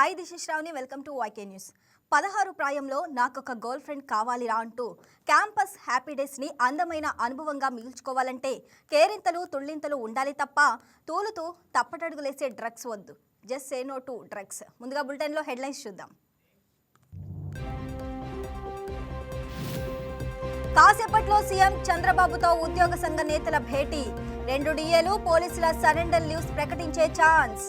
Hi this is welcome to YK news పదహారు ప్రాయంలో నాకొక గర్ల్ ఫ్రెండ్ కావాలిరా అంటూ క్యాంపస్ హ్యాపీ డేస్ని అందమైన అనుభవంగా మిగుల్చుకోవాలంటే కేరింతలు తుళ్ళింతలు ఉండాలి తప్ప తూలుతూ తప్పటడుగులేసే డ్రగ్స్ వద్దు. Just say no to drugs. ముందుగా బులెటిన్లో హెడ్లైన్స్ చూద్దాం. కాసేపట్లో సీఎం చంద్రబాబుతో ఉద్యోగ సంఘ నేతల భేటీ. రెండు డిఏలు పోలీసుల సరెండర్ లీవ్స్ ప్రకటించే ఛాన్స్.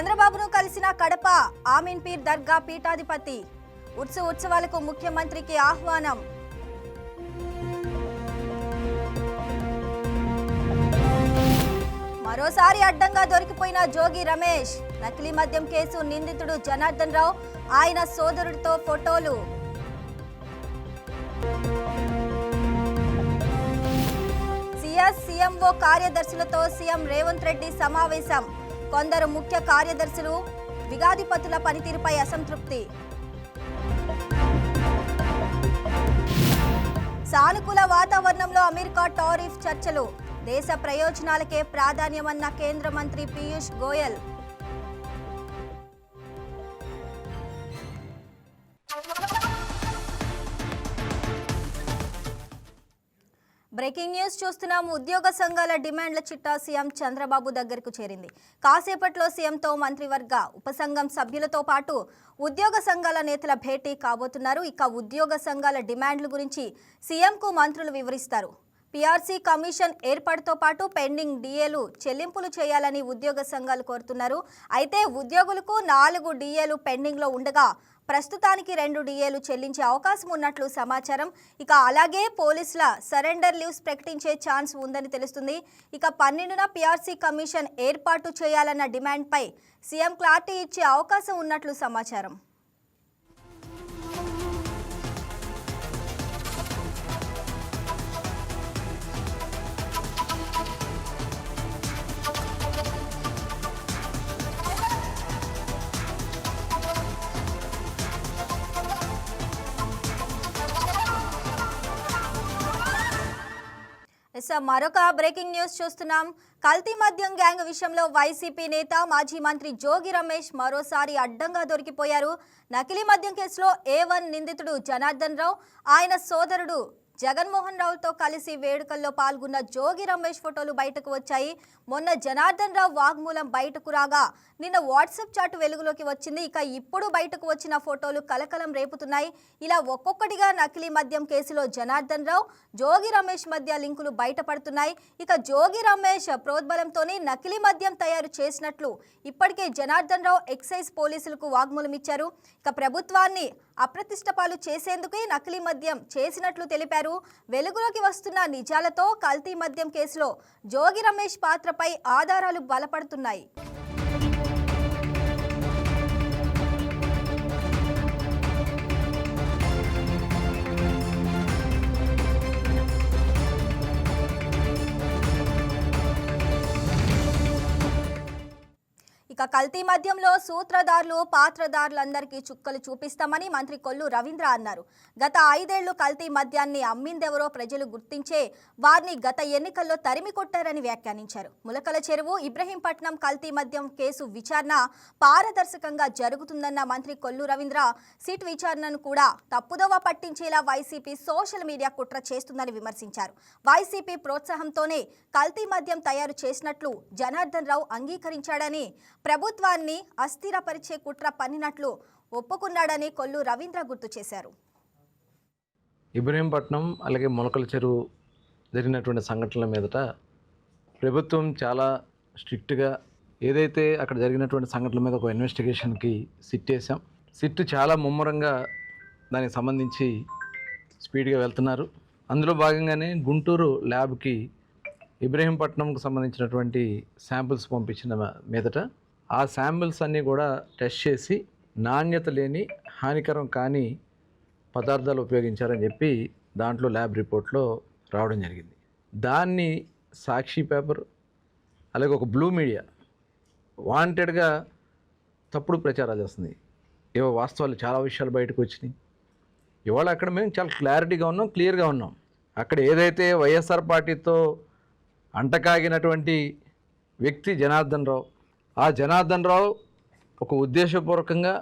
చంద్రబాబును కలిసిన కడప ఆమీన్ పీర్ దర్గా పీఠాధిపతి. ఉత్సవ ఉత్సవాలకు ముఖ్యమంత్రికి ఆహ్వానం. మరోసారి అడ్డంగా దొరికిపోయిన జోగి రమేష్ నకిలీ మద్యం కేసు నిందితుడు జనార్దన్ రావు ఆయన సోదరుడితో ఫోటోలు. సిఎస్ సీఎంఓ కార్యదర్శులతో సీఎం రేవంత్ రెడ్డి సమావేశం. కొందరు ముఖ్య కార్యదర్శులు విగాధిపతుల పనితీరుపై అసంతృప్తి. సానుకూల వాతావరణంలో అమెరికా టారిఫ్ చర్చలు. దేశ ప్రయోజనాలకే ప్రాధాన్యమన్న కేంద్ర మంత్రి పీయూష్ గోయల్ బ్రేకింగ్ న్యూస్ చూస్తున్నాం. ఉద్యోగ సంఘాల డిమాండ్ల చిట్టా సీఎం చంద్రబాబు దగ్గరకు చేరింది. కాసేపట్లో సీఎంతో మంత్రివర్గ ఉపసంఘం సభ్యులతో పాటు ఉద్యోగ సంఘాల నేతల భేటీ కాబోతున్నారు. ఇక ఉద్యోగ సంఘాల డిమాండ్ల గురించి సీఎంకు మంత్రులు వివరిస్తారు. పీఆర్సీ కమిషన్ ఏర్పాటుతో పాటు పెండింగ్ డిఏలు చెల్లింపులు చేయాలని ఉద్యోగ సంఘాలు కోరుతున్నారు. అయితే ఉద్యోగులకు నాలుగు డిఏలు పెండింగ్లో ఉండగా ప్రస్తుతానికి రెండు డిఏలు చెల్లించే అవకాశం ఉన్నట్లు సమాచారం. ఇక అలాగే పోలీసుల సరెండర్ లీవ్స్ ప్రకటించే ఛాన్స్ ఉందని తెలుస్తుంది. ఇక పన్నెండున పీఆర్సీ కమిషన్ ఏర్పాటు చేయాలన్న డిమాండ్పై సీఎం క్లారిటీ ఇచ్చే అవకాశం ఉన్నట్లు సమాచారం. మరొక బ్రేకింగ్ న్యూస్ చూస్తున్నాం. కల్తీ మద్యం గ్యాంగ్ విషయంలో వైసీపీ నేత మాజీ మంత్రి జోగి రమేష్ మరోసారి అడ్డంగా దొరికిపోయారు. నకిలీ మద్యం కేసులో ఏ వన్ నిందితుడు జనార్దన్ రావు ఆయన సోదరుడు జగన్మోహన్ రావుతో కలిసి వేడుకల్లో పాల్గొన్న జోగి రమేష్ ఫోటోలు బయటకు వచ్చాయి. మొన్న జనార్దన్ రావు వాగ్మూలం బయటకు రాగా నిన్న వాట్సాప్ చాట్ వెలుగులోకి వచ్చింది. ఇక ఇప్పుడు బయటకు వచ్చిన ఫోటోలు కలకలం రేపుతున్నాయి. ఇలా ఒక్కొక్కటిగా నకిలీ మద్యం కేసులో జనార్దన్ రావు జోగి రమేష్ మధ్య లింకులు బయటపడుతున్నాయి. ఇక జోగి రమేష్ ప్రోద్బలంతోనే నకిలీ మద్యం తయారు చేసినట్లు ఇప్పటికే జనార్దన్ రావు ఎక్సైజ్ పోలీసులకు వాగ్మూలం ఇచ్చారు ఇక ప్రభుత్వాన్ని అప్రతిష్టపాలు చేసేందుకే నకిలీ మద్యం చేసినట్లు తెలిపారు. వెలుగులోకి వస్తున్న నిజాలతో కల్తీ మద్యం కేసులో జోగి రమేష్ పాత్రపై ఆధారాలు బలపడుతున్నాయి. కల్తీ మద్యంలో సూత్రధారులు పాత్రధారులందరికీ చుక్కలు చూపిస్తామని మంత్రి కొల్లు రవీంద్ర అన్నారు. గత ఐదేళ్ళు కల్తీ మద్యాన్ని అమ్మిందెవరో ప్రజలు గుర్తించే వారిని గత ఎన్నికల్లో తరిమి కొట్టారని వ్యాఖ్యానించారు. ములకల చెరువు ఇబ్రహీంపట్నం కల్తీ మద్యం కేసు విచారణ పారదర్శకంగా జరుగుతుందన్న మంత్రి కొల్లు రవీంద్ర సిట్ విచారణను కూడా తప్పుదోవ పట్టించేలా వైసీపీ సోషల్ మీడియా కుట్ర చేస్తుందని విమర్శించారు. వైసీపీ ప్రోత్సాహంతోనే కల్తీ మద్యం తయారు చేసినట్లు జనార్దన్ రావు అంగీకరించాడని ప్రభుత్వాన్ని అస్థిరపరిచే కుట్ర పన్నినట్లు ఒప్పుకున్నాడని కొల్లు రవీంద్ర గుర్తు చేశారు. ఇబ్రహీంపట్నం అలాగే మొలకల చెరువు జరిగినటువంటి సంఘటనల మీదట ప్రభుత్వం చాలా స్ట్రిక్ట్గా ఏదైతే అక్కడ జరిగినటువంటి సంఘటనల మీద ఒక ఇన్వెస్టిగేషన్కి సిట్ వేసాం సిట్ చాలా ముమ్మరంగా దానికి సంబంధించి స్పీడ్గా వెళ్తున్నారు. అందులో భాగంగానే గుంటూరు ల్యాబ్కి ఇబ్రహీంపట్నంకు సంబంధించినటువంటి శాంపిల్స్ పంపించిన మీదట ఆ శాంపిల్స్ అన్నీ కూడా టెస్ట్ చేసి నాణ్యత లేని హానికరం కాని పదార్థాలు ఉపయోగించారని చెప్పి దాంట్లో ల్యాబ్ రిపోర్ట్లో రావడం జరిగింది. దాన్ని సాక్షి పేపర్ అలాగే ఒక బ్లూ మీడియా వాంటెడ్గా తప్పుడు ప్రచారాలు చేస్తుంది. ఏవో వాస్తవాలు చాలా విషయాలు బయటకు వచ్చినాయి. ఇవాళ అక్కడ మేము చాలా క్లారిటీగా ఉన్నాం క్లియర్గా ఉన్నాం. అక్కడ ఏదైతే వైఎస్ఆర్ పార్టీతో అంటకాగినటువంటి వ్యక్తి జనార్దన్ రావు ఆ జనార్దన్ రావు ఒక ఉద్దేశపూర్వకంగా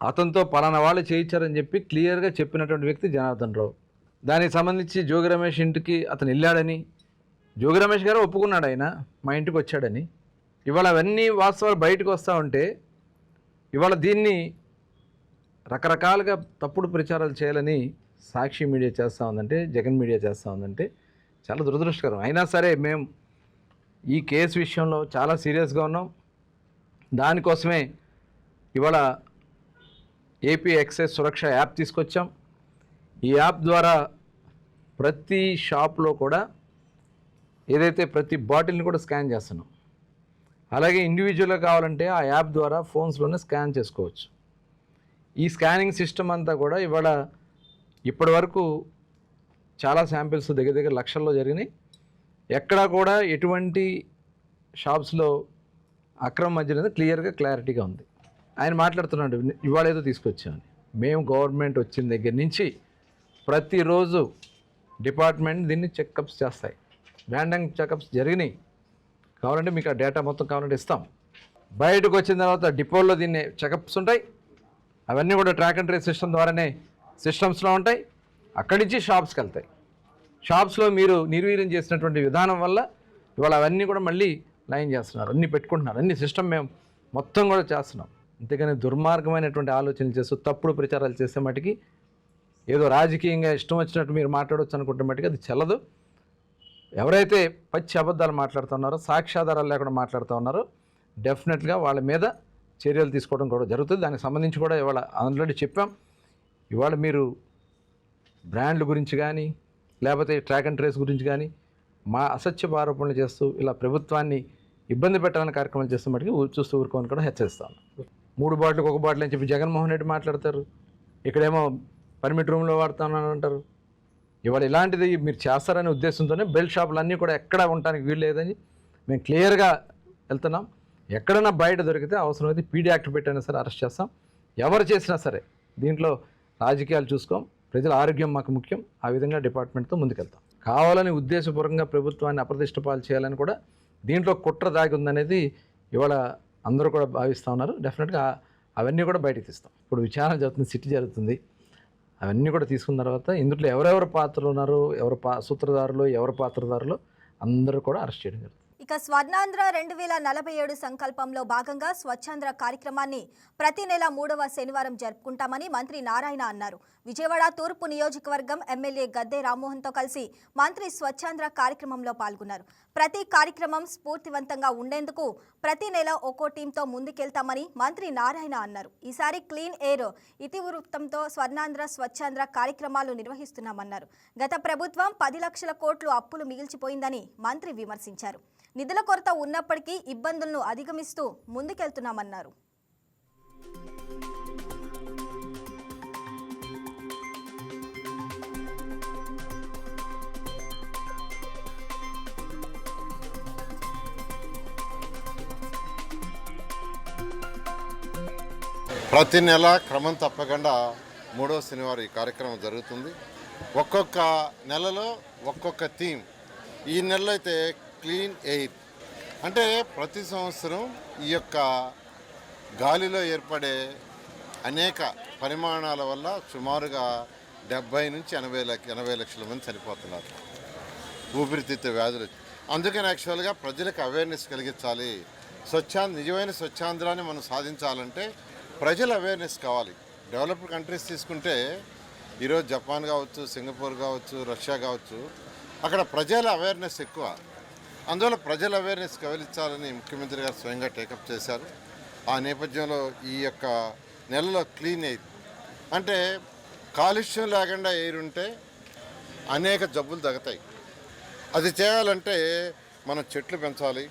అతనితో పలానా వాళ్ళు చేయించారని చెప్పి క్లియర్గా చెప్పినటువంటి వ్యక్తి జనార్దన్ రావు దానికి సంబంధించి జోగి రమేష్ ఇంటికి అతను వెళ్ళాడని జోగి రమేష్ గారు ఒప్పుకున్నాడు ఆయన మా ఇంటికి వచ్చాడని. ఇవాళ అవన్నీ వాస్తవాలు బయటకు వస్తూ ఉంటే ఇవాళ దీన్ని రకరకాలుగా తప్పుడు ప్రచారాలు చేయాలని సాక్షి మీడియా చేస్తూ ఉందంటే జగన్ మీడియా చేస్తూ ఉందంటే చాలా దురదృష్టకరం. అయినా సరే మేము ఈ కేసు విషయంలో చాలా సీరియస్గా ఉన్నాం. దానికోసమే ఇవాళ ఏపీ ఎక్సైజ్ సురక్ష యాప్ తీసుకొచ్చాం. ఈ యాప్ ద్వారా ప్రతి షాప్లో కూడా ఏదైతే ప్రతి బాటిల్ని కూడా స్కాన్ చేస్తున్నాం. అలాగే ఇండివిజువల్గా కావాలంటే ఆ యాప్ ద్వారా ఫోన్స్లోనే స్కాన్ చేసుకోవచ్చు. ఈ స్కానింగ్ సిస్టమ్ అంతా కూడా ఇవాళ ఇప్పటి వరకు చాలా శాంపిల్స్ దగ్గర దగ్గర లక్షల్లో జరిగినాయి. ఎక్కడా కూడా ఎటువంటి షాప్స్లో అక్రమ మధ్యలో క్లియర్గా క్లారిటీగా ఉంది. ఆయన మాట్లాడుతున్నాడు ఇవాళ ఏదో తీసుకొచ్చామని మేము గవర్నమెంట్ వచ్చిన దగ్గర నుంచి ప్రతిరోజు డిపార్ట్మెంట్ దీన్ని చెకప్స్ చేస్తాయి. ర్యాండమ్ చెకప్స్ జరిగినాయి. కావాలంటే మీకు ఆ డేటా మొత్తం కావాలంటే ఇస్తాం. బయటకు వచ్చిన తర్వాత డిపోల్లో దీన్ని చెకప్స్ ఉంటాయి. అవన్నీ కూడా ట్రాక్ అండ్ ట్రేస్ సిస్టమ్ ద్వారానే సిస్టమ్స్లో ఉంటాయి. అక్కడి నుంచి షాప్స్కి వెళ్తాయి. షాప్స్లో మీరు నిర్వీర్యం చేసినటువంటి విధానం వల్ల ఇవాళ అవన్నీ కూడా మళ్ళీ లైన్ చేస్తున్నారు. అన్నీ పెట్టుకుంటున్నారు. అన్ని సిస్టమ్ మేము మొత్తం కూడా చేస్తున్నాం. అంతేగాని దుర్మార్గమైనటువంటి ఆలోచనలు చేస్తూ తప్పుడు ప్రచారాలు చేసే మటుకి ఏదో రాజకీయంగా ఇష్టం వచ్చినట్టు మీరు మాట్లాడవచ్చు అనుకుంటే మటుకు అది చెల్లదు. ఎవరైతే పచ్చి అబద్ధాలు మాట్లాడుతున్నారో సాక్ష్యాధారాలు లేకుండా మాట్లాడుతూ ఉన్నారో డెఫినెట్గా వాళ్ళ మీద చర్యలు తీసుకోవడం కూడా జరుగుతుంది. దానికి సంబంధించి కూడా ఇవాళ ఆల్రెడీ చెప్పాం. ఇవాళ మీరు బ్రాండ్ల గురించి కానీ లేకపోతే ట్రాక్ అండ్ ట్రేస్ గురించి కానీ మా అసత్యపు ఆరోపణలు చేస్తూ ఇలా ప్రభుత్వాన్ని ఇబ్బంది పెట్టాలని కార్యక్రమాలు చేస్తే మటుకు చూస్తూ ఊరుకోని కూడా హెచ్చరిస్తాను మూడు బాటిల్కి ఒక బాటిల్ అని చెప్పి జగన్మోహన్ రెడ్డి మాట్లాడతారు. ఇక్కడేమో పర్మిట్ రూమ్లో వాడతానని అంటారు. ఇవాళ ఇలాంటిది మీరు చేస్తారనే ఉద్దేశంతోనే బెల్ట్ షాపులు అన్నీ కూడా ఎక్కడ ఉండడానికి వీలు లేదని మేము క్లియర్గా వెళ్తున్నాం. ఎక్కడైనా బయట దొరికితే అవసరమైతే పీడీ యాక్ట్ పెట్టైనా సరే అరెస్ట్ చేస్తాం. ఎవరు చేసినా సరే దీంట్లో రాజకీయాలు చూసుకోం. ప్రజల ఆరోగ్యం మాకు ముఖ్యం. ఆ విధంగా డిపార్ట్మెంట్తో ముందుకెళ్తాం. కావాలని ఉద్దేశపూర్వకంగా ప్రభుత్వాన్ని అప్రతిష్ట పాలు చేయాలని కూడా దీంట్లో కుట్ర దాగి ఉందనేది ఇవాళ అందరూ కూడా భావిస్తూ ఉన్నారు. డెఫినెట్గా అవన్నీ కూడా బయటకు తీస్తాం. ఇప్పుడు విచారణ జరుగుతుంది సిటీ జరుగుతుంది. అవన్నీ కూడా తీసుకున్న తర్వాత ఇందులో ఎవరెవరు పాత్రలు ఉన్నారు ఎవరు పా సూత్రధారులు ఎవరు పాత్రధారులు అందరూ కూడా అరెస్ట్ చేయడం జరుగుతుంది. ఇక స్వర్ణాంధ్ర రెండు వేల నలభై ఏడు సంకల్పంలో భాగంగా స్వచ్ఛాంధ్ర కార్యక్రమాన్ని ప్రతి నెల మూడవ శనివారం జరుపుకుంటామని మంత్రి నారాయణ అన్నారు. విజయవాడ తూర్పు నియోజకవర్గం ఎమ్మెల్యే గద్దె రామ్మోహన్తో కలిసి మంత్రి స్వచ్ఛాంధ్ర కార్యక్రమంలో పాల్గొన్నారు. ప్రతి కార్యక్రమం స్ఫూర్తివంతంగా ఉండేందుకు ప్రతి నెల ఒక్కో టీంతో ముందుకెళ్తామని మంత్రి నారాయణ అన్నారు. ఈసారి క్లీన్ ఎయిర్ ఇతివృత్తంతో స్వర్ణాంధ్ర స్వచ్ఛాంధ్ర కార్యక్రమాలు నిర్వహిస్తున్నామన్నారు. గత ప్రభుత్వం పది లక్షల కోట్లు అప్పులు మిగిల్చిపోయిందని మంత్రి విమర్శించారు. నిధుల కొరత ఉన్నప్పటికీ ఇబ్బందులను అధిగమిస్తూ ముందుకెళ్తున్నామన్నారు. ప్రతి నెల క్రమం తప్పకుండా మూడో శనివారం ఈ కార్యక్రమం జరుగుతుంది. ఒక్కొక్క నెలలో ఒక్కొక్క థీమ్. ఈ నెలలో అయితే క్లీన్ ఎయిర్. అంటే ప్రతి సంవత్సరం ఈ యొక్క గాలిలో ఏర్పడే అనేక పరిమాణాల వల్ల సుమారుగా డెబ్బై నుంచి ఎనభై లక్ష ఎనభై లక్షల మంది చనిపోతున్నారు. ఊపిరితిత్తు వ్యాధులు. అందుకని యాక్చువల్గా ప్రజలకు అవేర్నెస్ కలిగించాలి. స్వచ్ఛాంద నిజమైన స్వచ్ఛాంధ్రాన్ని మనం సాధించాలంటే ప్రజల అవేర్నెస్ కావాలి. డెవలప్డ్ కంట్రీస్ తీసుకుంటే ఈరోజు జపాన్ కావచ్చు సింగపూర్ కావచ్చు రష్యా కావచ్చు అక్కడ ప్రజల అవేర్నెస్ ఎక్కువ. అందువల్ల ప్రజల అవేర్నెస్ కవలించాలని ముఖ్యమంత్రి గారు స్వయంగా టేకప్ చేశారు. ఆ నేపథ్యంలో ఈ యొక్క నెలలో క్లీన్ ఎయిర్. అంటే కాలుష్యం లేకుండా ఎయిర్ ఉంటే అనేక జబ్బులు తగ్గుతాయి. అది చేయాలంటే మనం చెట్లు పెంచాలి.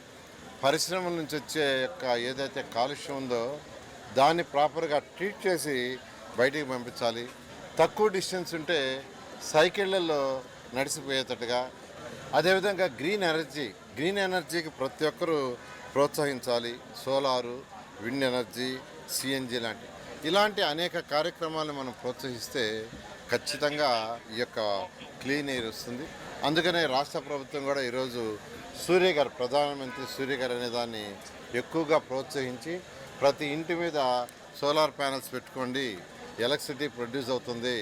పరిశ్రమల నుంచి వచ్చే యొక్క ఏదైతే కాలుష్యం ఉందో దాన్ని ప్రాపర్గా ట్రీట్ చేసి బయటికి పంపించాలి. తక్కువ డిస్టెన్స్ ఉంటే సైకిళ్ళల్లో నడిచిపోయేటట్టుగా అదేవిధంగా గ్రీన్ ఎనర్జీ గ్రీన్ ఎనర్జీకి ప్రతి ఒక్కరూ ప్రోత్సహించాలి. సోలారు విండ్ ఎనర్జీ సిఎన్జి లాంటి. ఇలాంటి అనేక కార్యక్రమాలను మనం ప్రోత్సహిస్తే ఖచ్చితంగా ఈ యొక్క క్లీన్ ఎయిర్ వస్తుంది. అందుకనే రాష్ట్ర ప్రభుత్వం కూడా ఈరోజు సూర్య గారు ప్రధానమంత్రి సూర్య గారు అనే దాన్ని ఎక్కువగా ప్రోత్సహించి ప్రతి ఇంటి మీద సోలార్ ప్యానల్స్ పెట్టుకోండి. ఎలక్ట్రిసిటీ ప్రొడ్యూస్ అవుతుంది.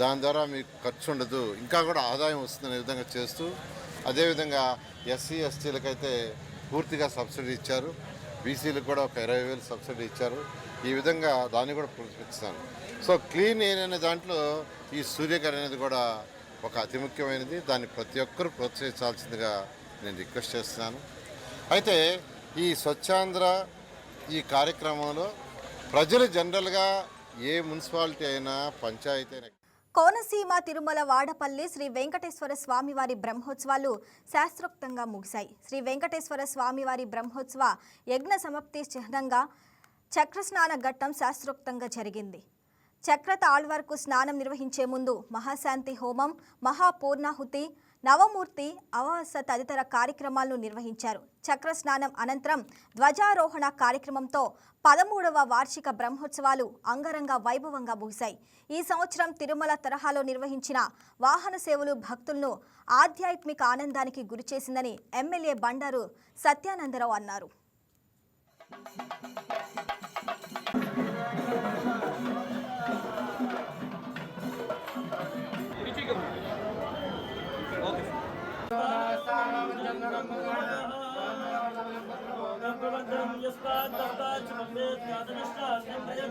దాని ద్వారా మీకు ఖర్చు ఉండదు. ఇంకా కూడా ఆదాయం వస్తుందనే విధంగా చేస్తూ అదేవిధంగా ఎస్సీ ఎస్టీలకైతే పూర్తిగా సబ్సిడీ ఇచ్చారు. బీసీలకు కూడా ఒక ఇరవై వేలు సబ్సిడీ ఇచ్చారు. ఈ విధంగా దాన్ని కూడా ప్రోత్సహిస్తాను సో క్లీన్ ఎయిర్ అనే దాంట్లో ఈ సూర్యకర్ అనేది కూడా ఒక అతి ముఖ్యమైనది. దాన్ని ప్రతి ఒక్కరూ ప్రోత్సహించాల్సిందిగా నేను రిక్వెస్ట్ చేస్తున్నాను. అయితే ఈ స్వచ్ఛాంధ్ర ఈ కార్యక్రమంలో ప్రజలు జనరల్గా ఏ మున్సిపాలిటీ అయినా పంచాయతీ అయినా కోనసీమ తిరుమల వాడపల్లి శ్రీ వెంకటేశ్వర స్వామివారి బ్రహ్మోత్సవాలు శాస్త్రోక్తంగా ముగిశాయి. శ్రీ వెంకటేశ్వర స్వామివారి బ్రహ్మోత్సవ యజ్ఞ సమాప్తి చిహ్నంగా చక్రస్నాన ఘట్టం శాస్త్రోక్తంగా జరిగింది. చక్రత ఆళ్వార్కు స్నానం నిర్వహించే ముందు మహాశాంతి హోమం మహాపూర్ణాహుతి నవమూర్తి అవాస తదితర కార్యక్రమాలను నిర్వహించారు. చక్ర స్నానం అనంతరం ధ్వజారోహణ కార్యక్రమంతో పదమూడవ వార్షిక బ్రహ్మోత్సవాలు అంగరంగ వైభవంగా ముగిశాయి. ఈ సంవత్సరం తిరుమల తరహాలో నిర్వహించిన వాహన సేవలు భక్తులను ఆధ్యాత్మిక ఆనందానికి గురిచేసిందని ఎమ్మెల్యే బండారు సత్యానందరావు అన్నారు.